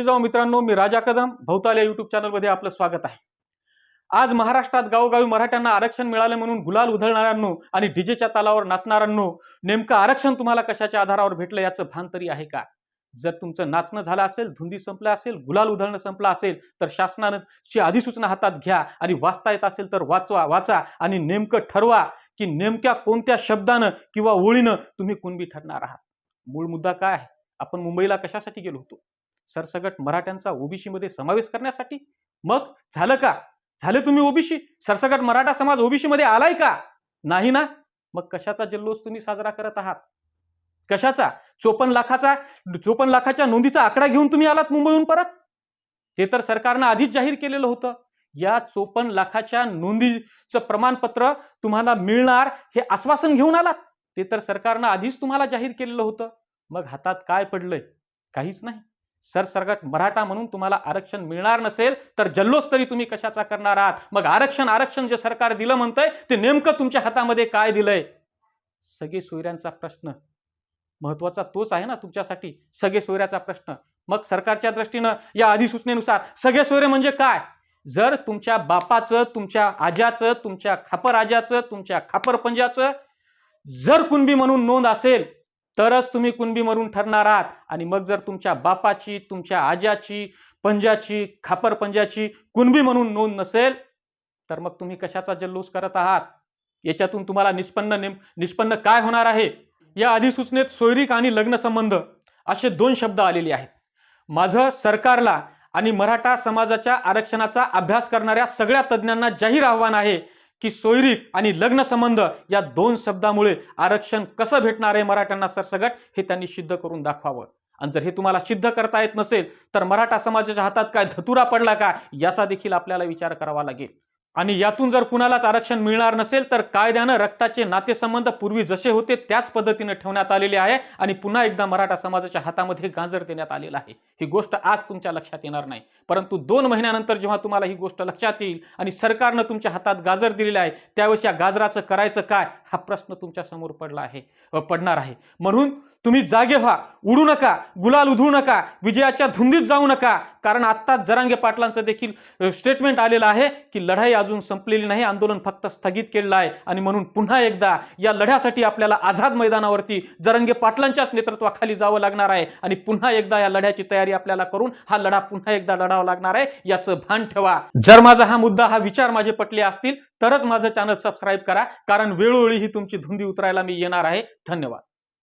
जाऊ मित्रांनो मी राजा कदम भौताल या युट्यूब चॅनलमध्ये आपलं स्वागत आहे. आज महाराष्ट्रात गावोगावी मराठ्यांना आरक्षण मिळाले म्हणून गुलाल उधळणाऱ्यांनो आणि डीजेच्या तालावर नाचणाऱ्यांनो नेमकं आरक्षण तुम्हाला कशाच्या आधारावर भेटलं याचं भान तरी आहे का? जर तुमचं नाचणं झालं असेल धुंदी संपलं असेल गुलाल उधळणं संपलं असेल तर शासनानं ची अधिसूचना हातात घ्या आणि वाचता येत असेल तर वाचवा वाचा आणि नेमकं ठरवा की नेमक्या कोणत्या शब्दानं किंवा ओळीनं तुम्ही कुणबी ठरणार आहात. मूळ मुद्दा काय आहे? आपण मुंबईला कशासाठी गेलो होतो? सरसगट मराठ्यांचा ओबीसी मध्ये समावेश करण्यासाठी? मग झालं का? झाले तुम्ही ओबीसी? सरसगट मराठा समाज ओबीसी मध्ये आलाय का? नाही ना? मग कशाचा जल्लोष तुम्ही साजरा करत आहात? कशाचा? चोपन्न लाखाचा चोपन्न लाखाच्या नोंदीचा आकडा घेऊन तुम्ही आलात मुंबईहून परत? ते तर सरकारनं आधीच जाहीर केलेलं होतं. या चोपन्न लाखाच्या नोंदीचं प्रमाणपत्र तुम्हाला मिळणार हे आश्वासन घेऊन आलात. ते तर सरकारनं आधीच तुम्हाला जाहीर केलेलं होतं. मग हातात काय पडलंय? काहीच नाही. सरसरगट मराठा म्हणून तुम्हाला आरक्षण मिळणार नसेल तर जल्लोष तरी तुम्ही कशाचा करणार आहात? मग आरक्षण आरक्षण जे सरकार दिलं म्हणतंय ते नेमकं तुमच्या हातामध्ये काय दिलंय? सगळे सोयऱ्यांचा प्रश्न. महत्त्वाचा तोच आहे ना तुमच्यासाठी सगळे सोयऱ्याचा प्रश्न. मग सरकारच्या दृष्टीनं या अधिसूचनेनुसार सगळे सोयरे म्हणजे काय? जर तुमच्या बापाचं तुमच्या आज्याचं तुमच्या खापर आज्याचं तुमच्या खापर पंजाचं जर कुणबी म्हणून नोंद असेल तरच तुम्ही कुणबी मरून ठरणार आहात. आणि मग जर तुमच्या बापाची तुमच्या आज्याची पंजाची खापर पंजाची कुणबी म्हणून नोंद नसेल तर मग तुम्ही कशाचा जल्लोष करत आहात? याच्यातून तुम्हाला निष्पन्न नेम निष्पन्न काय होणार आहे? या अधिसूचनेत सोयरीक आणि लग्नसंबंध असे दोन शब्द आलेले आहेत. माझं सरकारला आणि मराठा समाजाच्या आरक्षणाचा अभ्यास करणाऱ्या सगळ्या तज्ज्ञांना जाहीर आव्हान आहे की सोयरीक आणि लग्न संबंध या दोन शब्दामुळे आरक्षण कसं भेटणार आहे मराठ्यांना सरसगट हे त्यांनी सिद्ध करून दाखवावं. आणि जर हे तुम्हाला सिद्ध करता येत नसेल तर मराठा समाजाच्या हातात काय धतुरा पडला का? याचा देखील आपल्याला विचार करावा लागेल. आणि यातून जर कुणालाच आरक्षण मिळणार नसेल तर कायद्यानं रक्ताचे नातेसंबंध पूर्वी जसे होते त्याच पद्धतीने ठेवण्यात आलेले आहे आणि पुन्हा एकदा मराठा समाजाच्या हातामध्ये गाजर देण्यात आलेला आहे. ही गोष्ट आज तुमच्या लक्षात येणार नाही. परंतु दोन महिन्यानंतर जेव्हा तुम्हाला ही गोष्ट लक्षात येईल आणि सरकारनं तुमच्या हातात गाजर दिलेलं आहे त्यावेळेस या गाजराचं करायचं काय हा प्रश्न तुमच्यासमोर पडला आहे पडणार आहे. म्हणून तुम्ही जागे व्हा उडू नका गुलाल उधळू नका विजयाच्या धुंदीत जाऊ नका. कारण आत्ताच जरांगे पाटलांचं देखील स्टेटमेंट आलेलं आहे की लढाई अजून संपलेली नाही. आंदोलन फक्त स्थगित केलेलं आहे. आणि म्हणून पुन्हा एकदा या लढ्यासाठी आपल्याला आझाद मैदानावरती जरंगे पाटलांच्याच नेतृत्वाखाली जावं लागणार आहे. आणि पुन्हा एकदा या लढ्याची तयारी आपल्याला करून हा लढा पुन्हा एकदा लढावा लागणार आहे याचं भान ठेवा. जर माझा हा मुद्दा हा विचार माझे पटले असतील तरच माझं चॅनल सबस्क्राईब करा कारण वेळोवेळी ही तुमची धुंदी उतरायला मी येणार आहे. धन्यवाद.